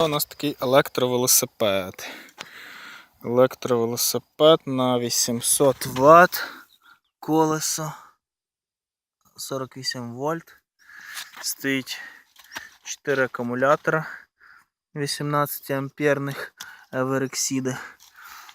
У нас такий електровелосипед. Електровелосипед на 800 Вт. Колесо 48 вольт. Стоїть 4 акумулятора 18 амперних Everexide.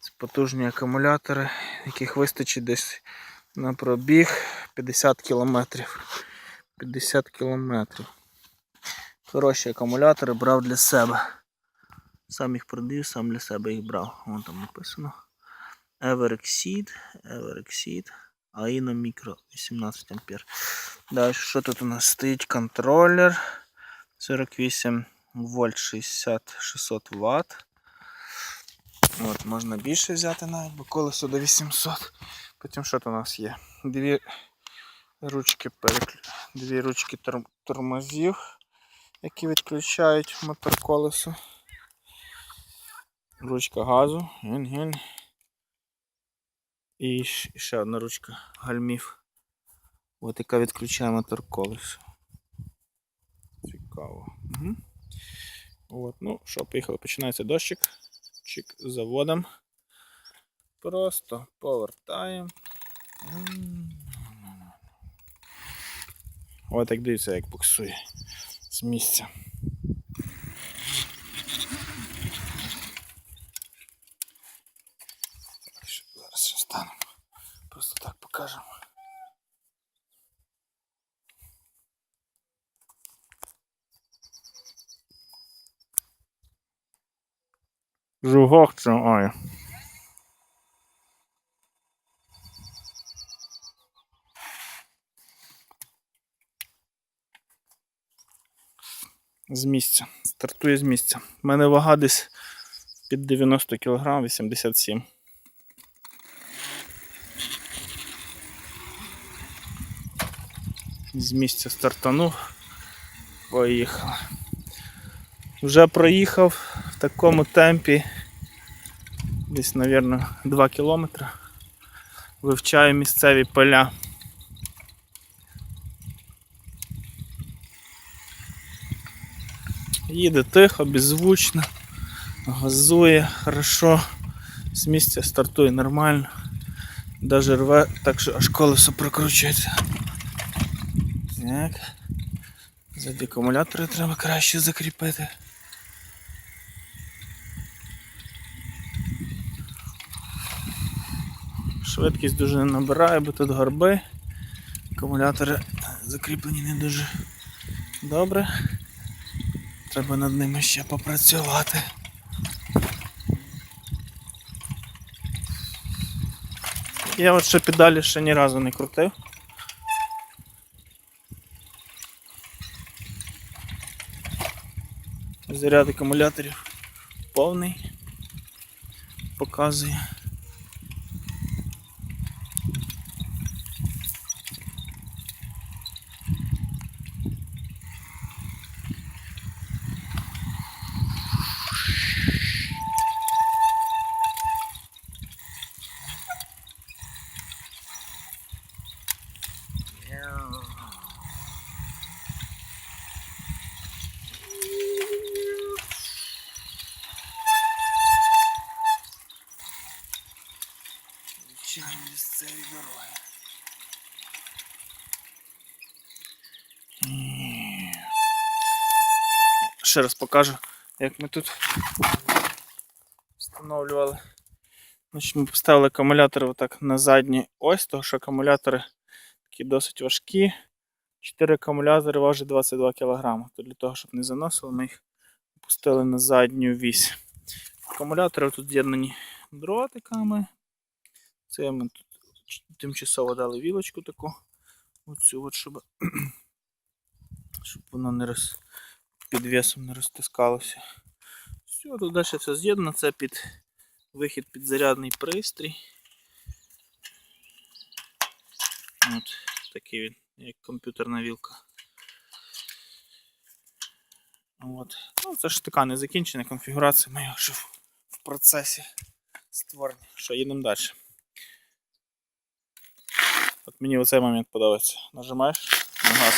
Це потужні акумулятори, яких вистачить десь на пробіг 50 км. 50 кілометрів. Хороші акумулятори брав для себе. Сам їх продаю, сам для себе їх брав. Вон там написано. Everexceed, Everexceed, Aino Micro 18 ампер. Далі, що тут у нас стоїть? Контролер 48 вольт 60 600 Вт. От, можна більше взяти навіть, бо колесо до 800. Потім що тут у нас є? Дві ручки переклю... Дві ручки тор... тормозів, які відключають мотор колесо. Ручка газу. Ген-ген. І ще одна ручка гальмів. От яка відключає мотор колесо. Цікаво. Угу. От, ну що, поїхали. Починається дощик. Чик заводом. Просто повертаємо. От як дивіться, як буксує з місця. Зараз ще станемо. Просто так покажемо. Жугок це ой. З місця. Стартує з місця. У мене вага десь під 90 кг, 87. З місця стартанув. Поїхав. Вже проїхав в такому темпі десь, мабуть, 2 кілометри. Вивчаю місцеві поля. Їде тихо, беззвучно, газує хорошо, з місця стартує нормально, даже рве, так що аж колесо прокручується. Так. Ззаді акумулятори треба краще закріпити. Швидкість дуже не набирає, бо тут горби. Акумулятори закріплені не дуже добре. Треба над ними ще попрацювати. Я от ще педалі ще ні разу не крутив. Заряд акумуляторів повний. Показує. Вивчаємо місцеві дороги. Ні. Ще раз покажу, як ми тут встановлювали. Значить, ми поставили акумулятори отак на задній ось, тому що акумулятори такі досить важкі. 4 акумулятори важать 22 кг. То для того, щоб не заносили, ми їх опустили на задню вісь. Акумулятори тут з'єднані дротиками. Це ми тут тимчасово дали вілочку таку. Оцю от, щоб, щоб воно не роз, під весом не розтискалося. Все, тут далі все з'єднано, це під вихід під зарядний пристрій. От такий він, як комп'ютерна вілка. От. Ну, це ж така незакінчена конфігурація, його ще в процесі створення. Що, їдемо далі. От мені оцей момент подобається. Нажимаєш на газ,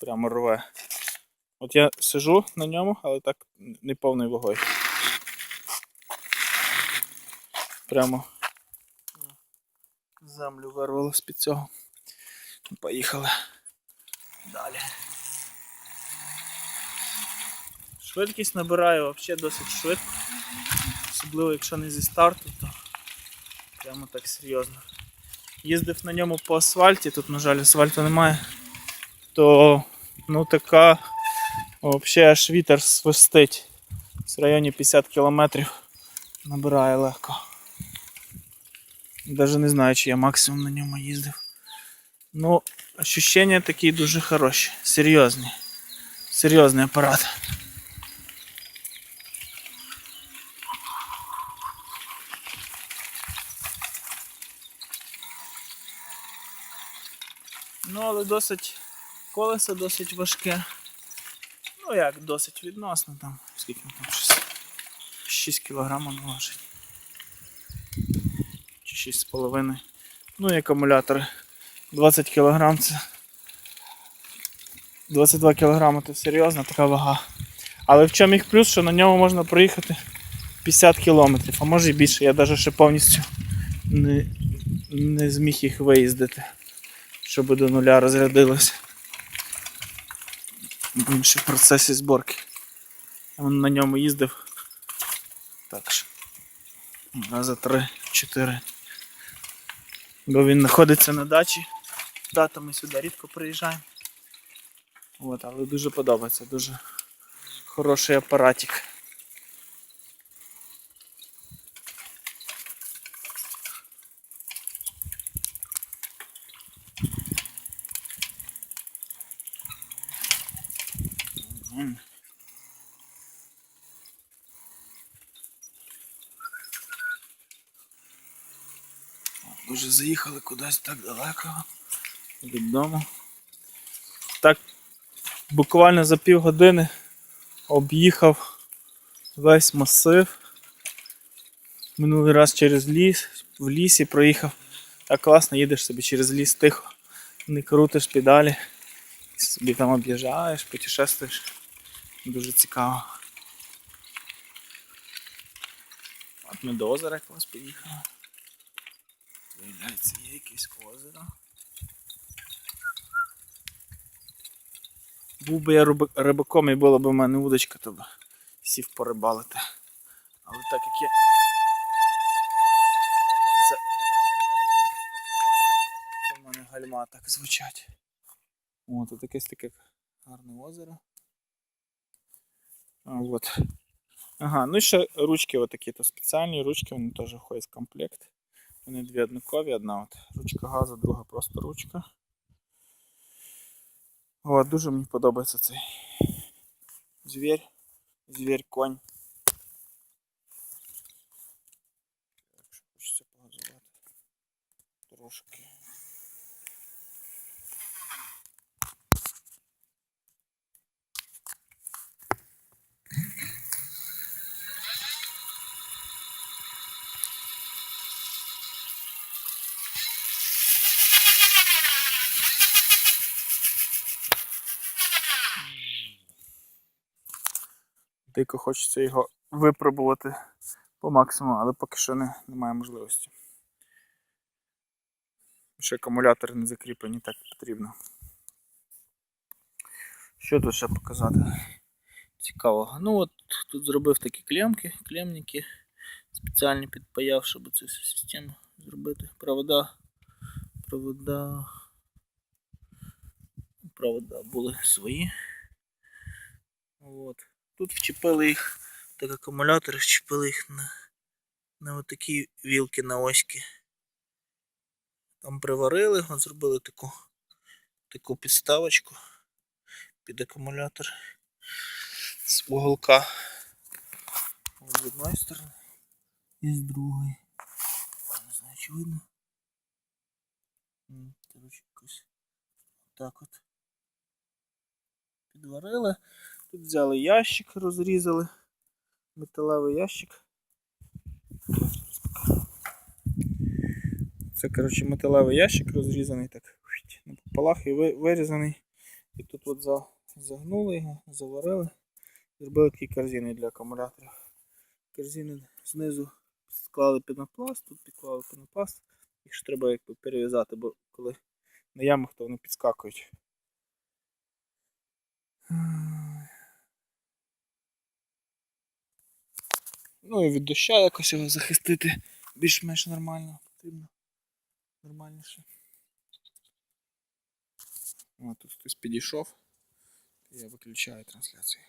і прямо рве. От я сижу на ньому, але так не повною вагою. Прямо землю вирвало з-під цього. Поїхали далі. Швидкість набираю взагалі досить швидко. Особливо якщо не зі старту, то прямо так серйозно. Їздив на ньому по асфальті, тут, на жаль, асфальту немає, то ну така взагалі аж вітер свистить. В районі 50 кілометрів набирає легко. Навіть не знаю, чи я максимум на ньому їздив. Ну, ощущення такі дуже хороші, серйозні. Серйозний апарат. Ну, але досить колесо досить важке. Ну як, досить відносно там. Скільки там щось. 6 кг важить. Чи 6,5. Ну і акумулятори. 20 кг це. 22 кг це серйозна така вага. Але в чому їх плюс, що на ньому можна проїхати 50 км, а може і більше. Я навіть ще повністю не, не зміг їх виїздити, щоб до нуля розрядилося. Він ще в процесі зборки. Я на ньому їздив. Так що. Раза три-чотири. Бо він знаходиться на дачі. Тато ми сюди рідко приїжджаємо. От, але дуже подобається, дуже хороший апаратик. М. Дуже заїхали кудись так далеко від дому. Так буквально за півгодини об'їхав весь масив. Минулий раз через ліс, в лісі проїхав. Так класно, їдеш собі через ліс тихо, не крутиш педалі, собі там об'їжджаєш, путешествуєш. Дуже цікаво. От ми до озера якраз поїхали. Виявляється, є якесь озеро. Був би я рибаком і була б у мене удочка, то б сів порибалити. Але так як я. Це. Це в мене гальма так звучать. О, тут якесь таке гарне озеро. А, от. Ага, ну і ще ручки отакі, то спеціальні ручки, вони теж входять в комплект. Вони дві однакові, одна от ручка газу, друга просто ручка. О, дуже мені подобається цей звір. Звір конь. Якщо хочеться погазувати. Трошки. Дико хочеться його випробувати по максимуму, але поки що не, немає можливості. Ще акумулятори не закріплені, так потрібно. Що тут ще показати? Цікавого. Ну от тут зробив такі клемки, клемники спеціальні підпаяв, щоб цю систему зробити. Провода. Провода. Провода були свої. От. Тут вчепили їх, так акумулятори вчепили їх на, на отакі вілки на оськи. Там приварили, зробили таку, таку підставочку під акумулятор з уголка. З одної сторони і з другої. Не знаю, чи видно. Коротше, якось так от. Підварили. Тут взяли ящик, розрізали. Металевий ящик. Це, коротше, металевий ящик розрізаний так на пополах і вирізаний. І тут от Загнули його, заварили. Зробили такі корзини для акумуляторів. Корзини знизу склали пінопласт, тут підклали пінопласт. Їх ж треба якби перев'язати, бо коли на ямах, то вони підскакують. Ну і від дощу якось його захистити більш-менш нормально потрібно. Нормальніше. О, тут хтось підійшов. Я виключаю трансляцію.